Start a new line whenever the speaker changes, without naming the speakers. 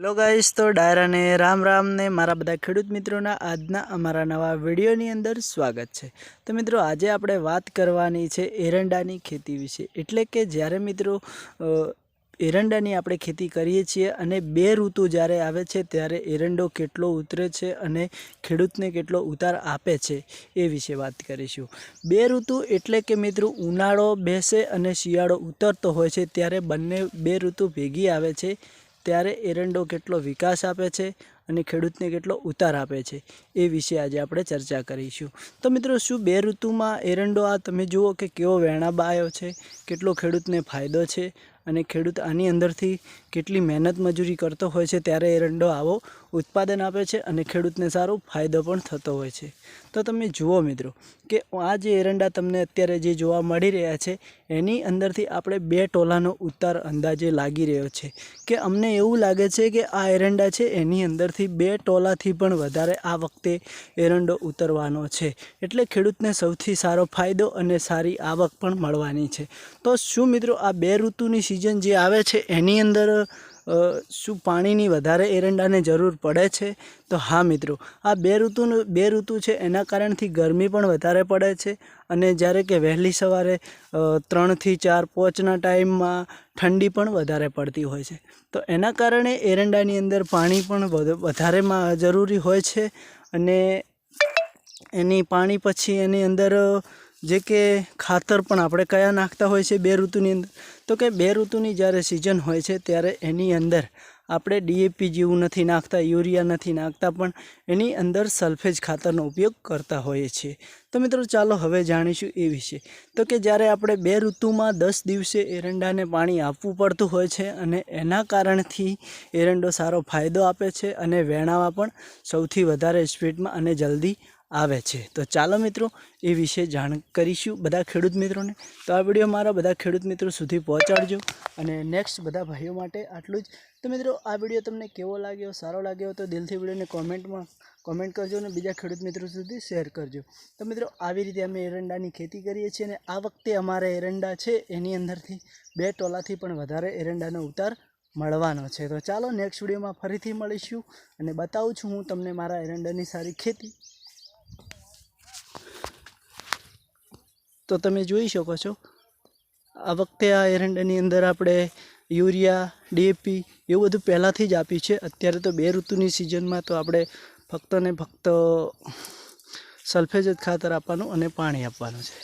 Hello guys તો ડાયરાને રામ રામને મારા બધા ખેડૂત મિત્રોના આજના અમારા નવા વિડીયોની અંદર સ્વાગત છે. તો મિત્રો, આજે આપણે વાત કરવાની છે એરંડાની ખેતી વિશે. એટલે કે જ્યારે મિત્રો એરંડાની આપણે ખેતી કરીએ છીએ અને બે ઋતુ જ્યારે આવે છે ત્યારે એરંડો કેટલો ઉતરે છે અને ખેડૂતને કેટલો ઉતાર આપે છે એ વિશે વાત કરીશું. બે ઋતુ એટલે કે મિત્રો, ઉનાળો બેસે અને શિયાળો ઉતરતો હોય છે ત્યારે બંને બે ઋતુ ભેગી આવે છે. ત્યારે એરંડો કેટલો વિકાસ આપે છે અને ખેડૂતને કેટલો ઉતાર આપે છે એ વિશે આજે આપણે ચર્ચા કરીશું. તો મિત્રો, શું બે ઋતુમાં એરંડો આ તમે જુઓ કે કેવો વેણાબા આવ્યો છે, કેટલો ખેડૂતને ફાયદો છે અને ખેડૂત આની અંદરથી કેટલી મહેનત મજૂરી કરતો હોય છે ત્યારે એરંડો આવો ઉત્પાદન આપે છે અને ખેડૂતને સારો ફાયદો પણ થતો હોય છે. તો તમે જુઓ મિત્રો કે આ જે એરંડા તમને અત્યારે જે જોવા મળી રહ્યા છે, એની અંદરથી આપણે બે ટોલાનો ઉતાર અંદાજે લાગી રહ્યો છે કે અમને એવું લાગે છે કે આ એરંડા છે, એની અંદરથી બે ટોલાથી પણ વધારે આ વખતે એરંડો ઉતરવાનો છે. એટલે ખેડૂતને સૌથી સારો ફાયદો અને સારી આવક પણ મળવાની છે. તો શું મિત્રો આ બે ઋતુની સિઝન જે આવે છે, એની અંદર શું પાણીની વધારે એરંડાને જરૂર પડે છે? તો હા મિત્રો, આ બે ઋતુનું બે ઋતુ છે, એના કારણથી ગરમી પણ વધારે પડે છે અને જ્યારે કે વહેલી સવારે ત્રણથી ચાર પોચના ટાઈમમાં ઠંડી પણ વધારે પડતી હોય છે. તો એના કારણે એરંડાની અંદર પાણી પણ વધ- વધારેમાં જરૂરી હોય છે અને એની પાણી પછી એની અંદર જે કે ખાતર પણ આપણે કયા નાખતા હોય છે બે ઋતુની અંદર? તો કે બે ઋતુની જ્યારે સિઝન હોય છે ત્યારે એની અંદર આપણે ડીએપી જેવું નથી નાખતા, યુરિયા નથી નાખતા, પણ એની અંદર સલ્ફેજ ખાતરનો ઉપયોગ કરતા હોઈએ છીએ. તો મિત્રો ચાલો હવે જાણીશું એ વિશે. તો કે જ્યારે આપણે બે ઋતુમાં દસ દિવસે એરંડાને પાણી આપવું પડતું હોય છે અને એના કારણથી એરંડો સારો ફાયદો આપે છે અને વેણાવા પણ સૌથી વધારે સ્પીડમાં અને જલ્દી આવે છે. તો ચાલો મિત્રો, એ વિશે જાણ કરીશું બધા ખેડૂત મિત્રોને. તો આ વીડિયો મારા બધા ખેડૂત મિત્રો સુધી પહોંચાડજો અને નેક્સ્ટ બધા ભાઈઓ માટે આટલું જ. તો મિત્રો, આ વીડિયો તમને કેવો લાગ્યો, સારો લાગ્યો તો દિલથી વિડીયોને કોમેન્ટમાં કોમેન્ટ કરજો અને બીજા ખેડૂત મિત્રો સુધી શેર કરજો. તો મિત્રો, આવી રીતે અમે એરંડાની ખેતી કરીએ છીએ અને આ વખતે અમારે એરંડા છે, એની અંદરથી બે ટોલાથી પણ વધારે એરંડાનો ઉતાર મળવાનો છે. તો ચાલો નેક્સ્ટ વિડીયોમાં ફરીથી મળીશું અને બતાવું છું હું તમને મારા એરંડાની સારી ખેતી. તો તમે જોઈ શકો છો. આ વખતે આ એરંડાની અંદર આપણે યુરિયા ડીએપી એવું બધું પહેલાંથી જ આપ્યું છે. અત્યારે તો બે ઋતુની સિઝનમાં તો આપણે ફક્ત ને ફક્ત સલ્ફેજ ખાતર આપવાનું અને પાણી આપવાનું છે.